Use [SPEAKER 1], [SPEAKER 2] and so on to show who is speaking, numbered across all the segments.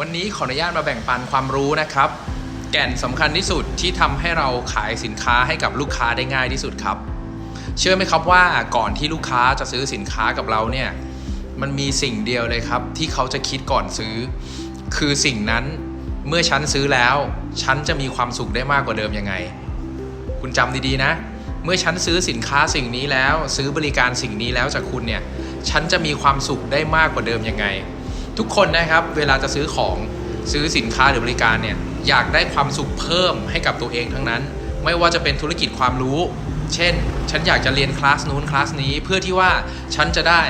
[SPEAKER 1] วันนี้ขออนุญาตมาแบ่งปันความรู้นะครับ แก่นสำคัญที่สุดที่ทำให้เราขายสินค้าให้กับลูกค้าได้ง่ายที่สุดครับ เชื่อไหมครับว่าก่อนที่ลูกค้าจะซื้อสินค้ากับเราเนี่ยมันมีสิ่งเดียวเลยครับ ที่เขาจะคิดก่อนซื้อ คือสิ่งนั้นเมื่อฉันซื้อแล้ว ฉันจะมีความสุขได้มากกว่าเดิมยังไง คุณจำดีๆนะ เมื่อฉันซื้อสินค้าสิ่งนี้แล้ว ซื้อบริการสิ่งนี้แล้วจากคุณเนี่ยฉันจะมีความสุขได้มากกว่าเดิมยังไง ทุกคนนะครับเวลาจะซื้อของซื้อสินค้าหรือบริการเนี่ยอยากได้ความสุขเพิ่มให้กับตัวเองทั้งนั้น ไม่ว่าจะเป็นธุรกิจความรู้ เช่น ฉันอยากจะเรียนคลาสนู้นคลาสนี้เพื่อที่ว่าฉันจะได้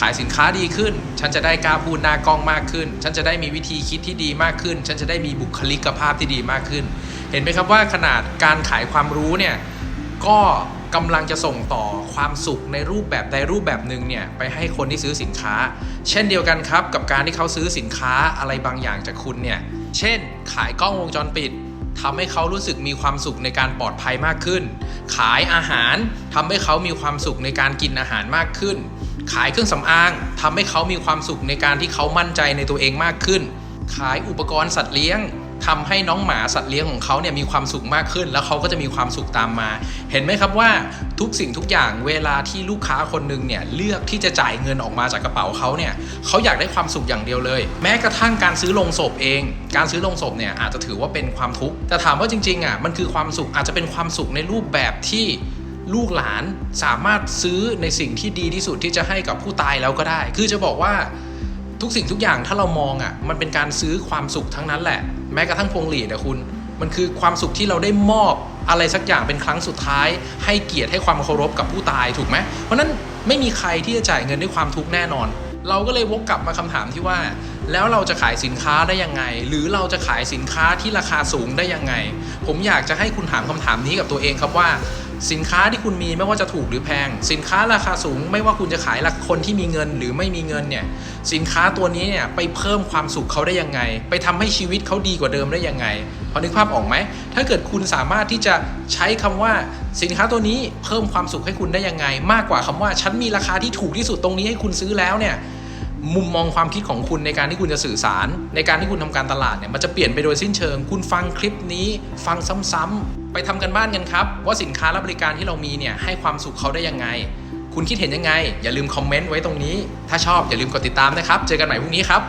[SPEAKER 1] ขายสินค้าดีขึ้น ฉันจะได้กล้าพูดหน้ากล้องมากขึ้น ฉันจะได้มีวิธีคิดที่ดีมากขึ้น ฉันจะได้มีบุคลิกภาพที่ดีมากขึ้น เห็นไหมครับว่าขนาดการขายความรู้เนี่ย ก็กำลังจะส่งต่อความสุขในรูปแบบใดรูปแบบหนึ่งเนี่ยไปให้คนที่ซื้อสินค้า เช่นเดียวกันครับ กับการที่เขาซื้อสินค้าอะไรบางอย่างจากคุณเนี่ย เช่น ขายกล้องวงจรปิดทำให้เขารู้สึกมีความสุขในการปลอดภัยมากขึ้น ขายอาหารทำให้เขามีความสุขในการกินอาหารมากขึ้น ขายเครื่องสำอางทำให้เขามีความสุขในการที่เขามั่นใจในตัวเองมากขึ้น ขายอุปกรณ์สัตว์เลี้ยง ทำให้น้องหมาสัตว์เลี้ยงของเขาเนี่ยมีความสุขมากขึ้น แล้วเขาก็จะมีความสุขตามมา เห็นไหมครับว่าทุกสิ่งทุกอย่างเวลาที่ลูกค้าคนหนึ่งเนี่ยเลือกที่จะจ่ายเงินออกมาจากกระเป๋าเขาเนี่ยเขาอยากได้ความสุขอย่างเดียวเลย แม้กระทั่งการซื้อลงศพเอง การซื้อลงศพเนี่ยอาจจะถือว่าเป็นความทุกข์แต่ถามว่าจริงๆอะมันคือความสุขอาจจะเป็นความสุขในรูปแบบที่ลูกหลานสามารถซื้อในสิ่งที่ดีที่สุดที่จะให้กับผู้ตายแล้วก็ได้ คือจะบอกว่า ทุกสิ่งทุกอย่างถ้าเรามองอะมันเป็นการซื้อความสุขทั้งนั้นแหละ แม้กระทั่งพวงหลีดนะคุณมันคือความสุขที่เราได้มอบอะไรสักอย่างเป็นครั้งสุดท้าย ให้เกียรติให้ความเคารพกับผู้ตายถูกไหมเพราะนั้นไม่มีใครที่จะจ่ายเงินด้วยความทุกข์แน่นอน เราก็เลยวกกลับมาคำถามที่ว่า แล้วเราจะขายสินค้าได้ยังไง หรือเราจะขายสินค้าที่ราคาสูงได้ยังไง ผมอยากจะให้คุณถามคำถามนี้กับตัวเองครับว่า สินค้าที่คุณมีไม่ว่าจะถูกหรือแพง สินค้าราคาสูง ไม่ว่าคุณจะขายละคนที่มีเงินหรือไม่มีเงินเนี่ยสินค้าตัวนี้เนี่ยไปเพิ่มความสุขเขาได้ยังไง ไปทำให้ชีวิตเขาดีกว่าเดิมได้ยังไงพอนึกภาพออกไหมถ้าเกิดคุณสามารถที่จะใช้คำว่าสินค้าตัวนี้เพิ่มความสุขให้คุณได้ยังไง มากกว่าคำว่าฉันมีราคาที่ถูกที่สุดตรงนี้ให้คุณซื้อแล้วเนี่ยมุมมองความคิดของคุณในการที่คุณจะสื่อสาร ในการที่คุณทำการตลาดเนี่ยมันจะเปลี่ยนไปโดยสิ้นเชิง คุณฟังคลิปนี้ ฟังซ้ำๆ ไปทำกันบ้านกันครับ ว่าสินค้าและบริการที่เรามีเนี่ยให้ความสุขเขาได้ยังไง คุณคิดเห็นยังไง อย่าลืมคอมเมนต์ไว้ตรงนี้ ถ้าชอบอย่าลืมกดติดตามนะครับ เจอกันใหม่พรุ่งนี้ครับ